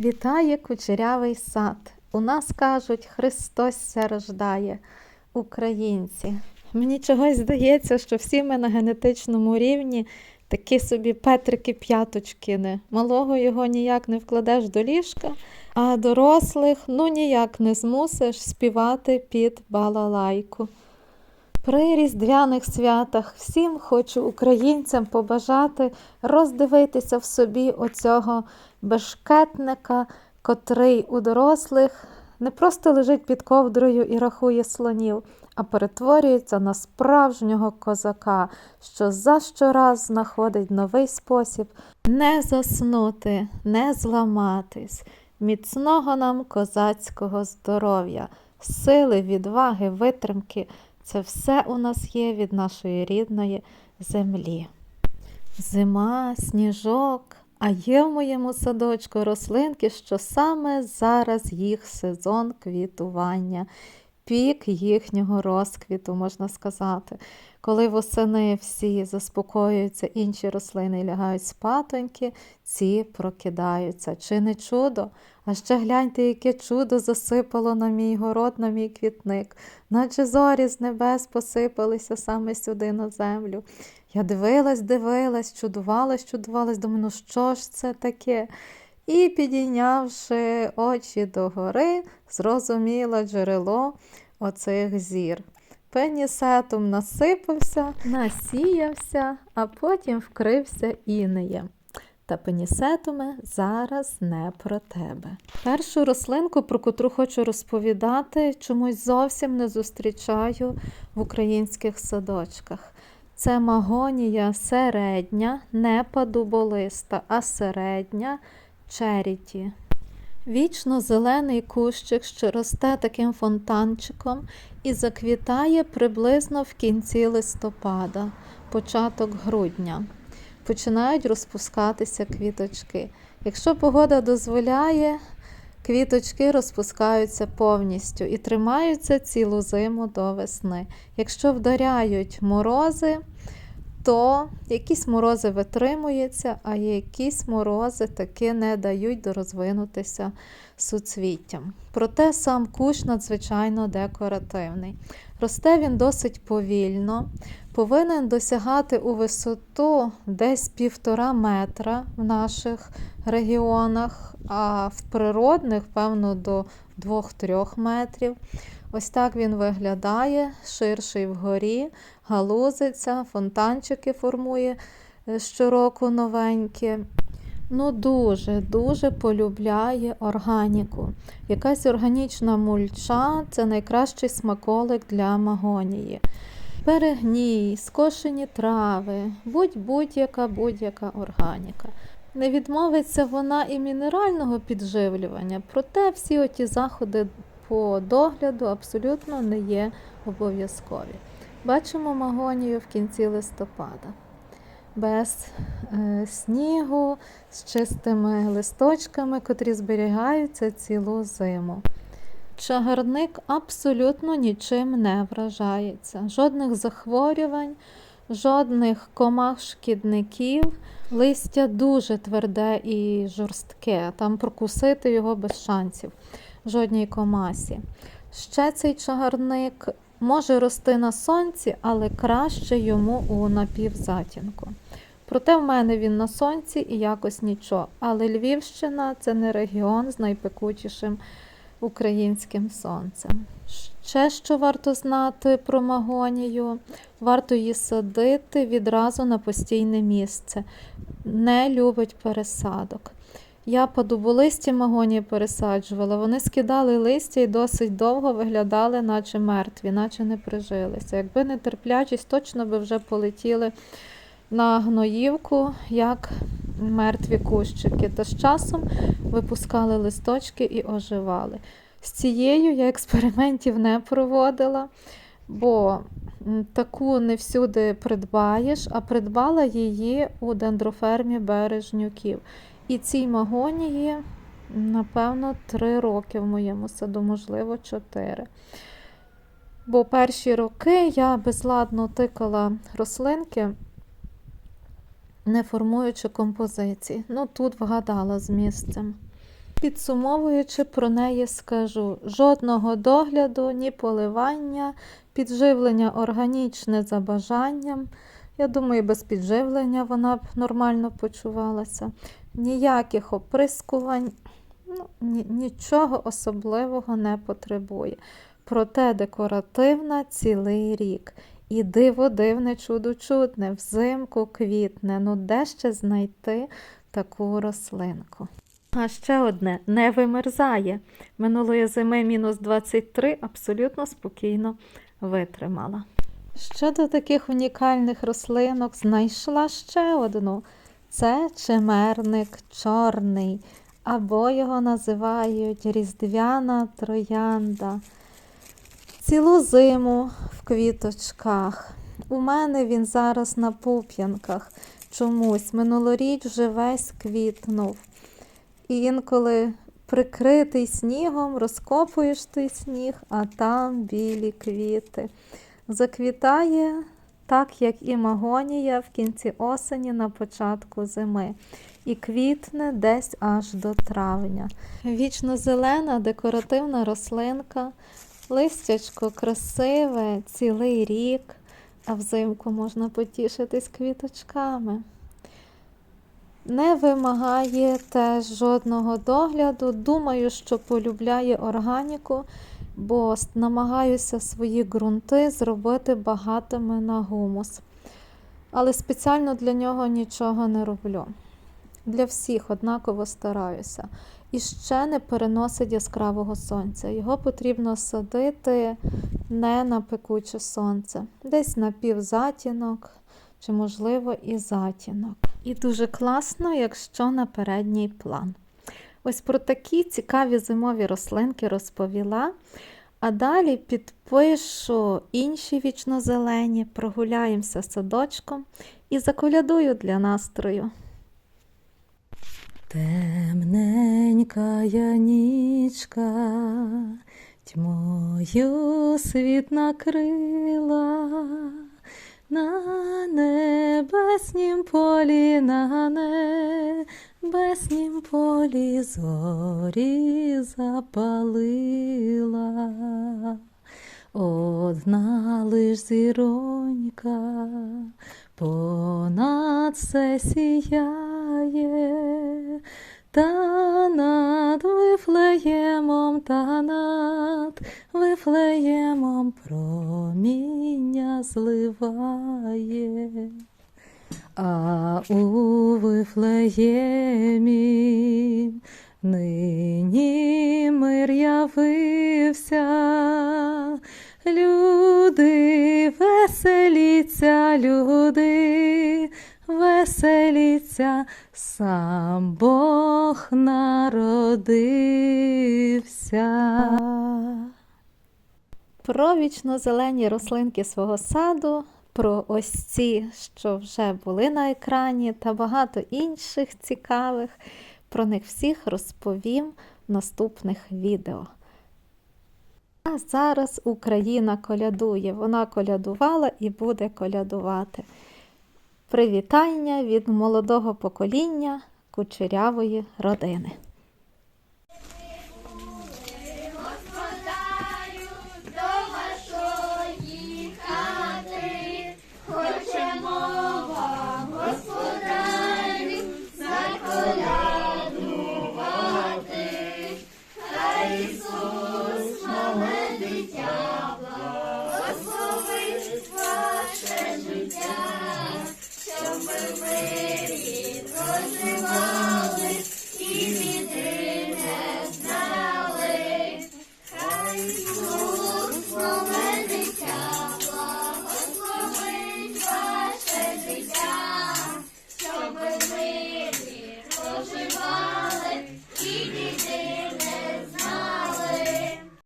Вітає кучерявий сад. У нас кажуть, Христос ся рождає, українці. Мені чогось здається, що всі ми на генетичному рівні такі собі Петрики п'яточкини. Малого його ніяк не вкладеш до ліжка, а дорослих ну ніяк не змусиш співати під балалайку. При різдвяних святах всім хочу українцям побажати роздивитися в собі оцього бешкетника, котрий у дорослих не просто лежить під ковдрою і рахує слонів, а перетворюється на справжнього козака, що за щораз знаходить новий спосіб не заснути, не зламатись, міцного нам козацького здоров'я, сили, відваги, витримки. Це все у нас є від нашої рідної землі. Зима, сніжок, а є в моєму садочку рослинки, що саме зараз їх сезон квітування, пік їхнього розквіту, можна сказати. Коли восени всі заспокоюються, інші рослини лягають спатоньки, ці прокидаються. Чи не чудо? А ще гляньте, яке чудо засипало на мій город, на мій квітник, наче зорі з небес посипалися саме сюди на землю. Я дивилась, дивилась, чудувалась, чудувалась, думаю, ну що ж це таке? І, підійнявши очі догори, зрозуміла джерело оцих зір. Пенісетум насипався, насіявся, а потім вкрився інеєм. Та пенісетуме зараз не про тебе. Першу рослинку, про котру хочу розповідати, чомусь зовсім не зустрічаю в українських садочках. Це магонія середня, не падуболиста, а середня черіті. Вічно зелений кущик, що росте таким фонтанчиком і заквітає приблизно в кінці листопада, початок грудня. Починають розпускатися квіточки. Якщо погода дозволяє, квіточки розпускаються повністю і тримаються цілу зиму до весни. Якщо вдаряють морози, то якісь морози витримуються, а якісь морози таки не дають дорозвинутися суцвіттям. Проте сам кущ надзвичайно декоративний. Росте він досить повільно, повинен досягати у висоту десь півтора метра в наших регіонах, а в природних, певно, до 2-3 метрів. Ось так він виглядає, ширший вгорі, галузиться, фонтанчики формує е, щороку новенькі. Ну, дуже, дуже полюбляє органіку. Якась органічна мульча це найкращий смаколик для магонії. Перегній, скошені трави, будь-будь-яка будь-яка органіка. Не відмовиться вона і мінерального підживлювання, проте всі оті заходи по догляду абсолютно не є обов'язкові. Бачимо магонію в кінці листопада. Без е, снігу, з чистими листочками, котрі зберігаються цілу зиму. Чагарник абсолютно нічим не вражається. Жодних захворювань, жодних комах шкідників. Листя дуже тверде і жорстке, там прокусити його без шансів, жодній комасі. Ще цей чагарник може рости на сонці, але краще йому у напівзатінку. Проте в мене він на сонці і якось нічого. Але Львівщина це не регіон з найпекучішим українським сонцем. Ще що варто знати про магонію, варто її садити відразу на постійне місце. Не любить пересадок. Я по дуболисті магонії пересаджувала, вони скидали листя і досить довго виглядали, наче мертві, наче не прижилися. Якби не терплячість, точно би вже полетіли на гноївку, як мертві кущики. Та з часом випускали листочки і оживали. З цією я експериментів не проводила, бо таку не всюди придбаєш, а придбала її у дендрофермі бережнюків. І цій магонії, напевно, три роки в моєму саду, можливо, чотири. Бо перші роки я безладно тикала рослинки, не формуючи композиції. Ну, тут вгадала з місцем. Підсумовуючи про неї, скажу: жодного догляду, ні поливання, підживлення органічне за бажанням. Я думаю, без підживлення вона б нормально почувалася. Ніяких оприскувань, ну, ні, нічого особливого не потребує. Проте декоративна цілий рік. І диво дивне, чудо чудне, взимку квітне. Ну де ще знайти таку рослинку? А ще одне не вимерзає. Минулої зими мінус 23 абсолютно спокійно витримала. Щодо таких унікальних рослинок, знайшла ще одну. Це чимерник чорний, або його називають різдвяна троянда. Цілу зиму в квіточках. У мене він зараз на пуп'янках чомусь. Минулоріч вже весь квітнув. І інколи прикритий снігом, розкопуєш той сніг, а там білі квіти. Заквітає так, як і магонія в кінці осені на початку зими. І квітне десь аж до травня. Вічно зелена декоративна рослинка, листячко красиве, цілий рік, а взимку можна потішитись квіточками. Не вимагає теж жодного догляду. Думаю, що полюбляє органіку, бо намагаюся свої ґрунти зробити багатими на гумус. Але спеціально для нього нічого не роблю. Для всіх однаково стараюся. І ще не переносить яскравого сонця. Його потрібно садити не на пекуче сонце, десь на півзатінок чи, можливо, і затінок. І дуже класно, якщо на передній план. Ось про такі цікаві зимові рослинки розповіла. А далі підпишу інші вічнозелені, прогуляємося садочком і заколядую для настрою. Темненька нічка, тьмою світ накрила, на небеснім полі, на небеснім полі зорі запалила. Одна лиш зіронька понад все сіяє, та над вифлеємом, та над вифлеємом проміння зливає. А у Вифлеємі нині мир явився, люди веселіться, люди веселіться, сам Бог народився. Про вічно-зелені рослинки свого саду, про ось ці, що вже були на екрані, та багато інших цікавих. Про них всіх розповім в наступних відео. А зараз Україна колядує. Вона колядувала і буде колядувати. Привітання від молодого покоління кучерявої родини.